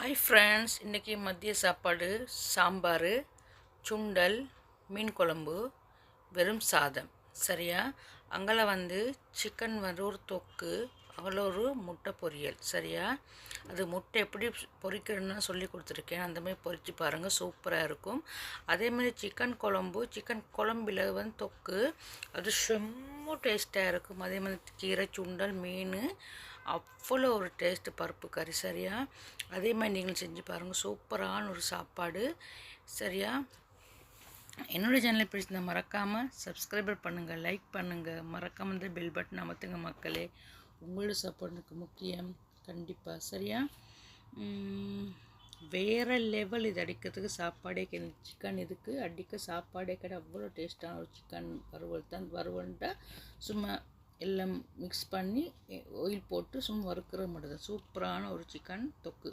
Hi friends இன்றைக்கி மதிய சாப்பாடு சாம்பார் சுண்டல் மீன் குழம்பு வெறும் சாதம். சரியா? அங்கே வந்து சிக்கன் வந்து தொக்கு அவ்வளோ ஒரு முட்டை பொரியல் சரியா? அது முட்டை எப்படி பொரிக்கணும்னு சொல்லி கொடுத்துருக்கேன். அந்த மாதிரி பொரித்து பாருங்கள் சூப்பராக இருக்கும். அதே மாதிரி சிக்கன் குழம்பு சிக்கன் குழம்பில் வந்து தொக்கு அது செம்ம டேஸ்ட்டாக இருக்கும். அதே மாதிரி கீரை சுண்டல் மீன் அவ்வளோ ஒரு டேஸ்ட்டு பருப்பு கறி சரியா? அதே மாதிரி நீங்களும் செஞ்சு பாருங்கள் சூப்பரான ஒரு சாப்பாடு சரியா? என்னோடய சேனலை பிடிச்சிருந்தால் மறக்காமல் சப்ஸ்கிரைபர் பண்ணுங்கள் லைக் பண்ணுங்கள் மறக்காமல் இந்த பெல் பட்டன் அமர்த்துங்க மக்களே. உங்களோட சப்போர்ட் எனக்கு முக்கியம். கண்டிப்பாக சரியா? வேறு லெவல் இது அடிக்கிறதுக்கு சாப்பாடே கிடையாது சிக்கன் இதுக்கு அடிக்க சாப்பாடே கிடையாது அவ்வளோ டேஸ்ட்டான ஒரு சிக்கன் வறுவல் தான். வறுவல்ட்டா சும்மா எல்லாம் மிக்ஸ் பண்ணி ஆயில் போட்டு சும்மா வறுக்கிற மட்டும் தான். சூப்பரான ஒரு சிக்கன் தொக்கு.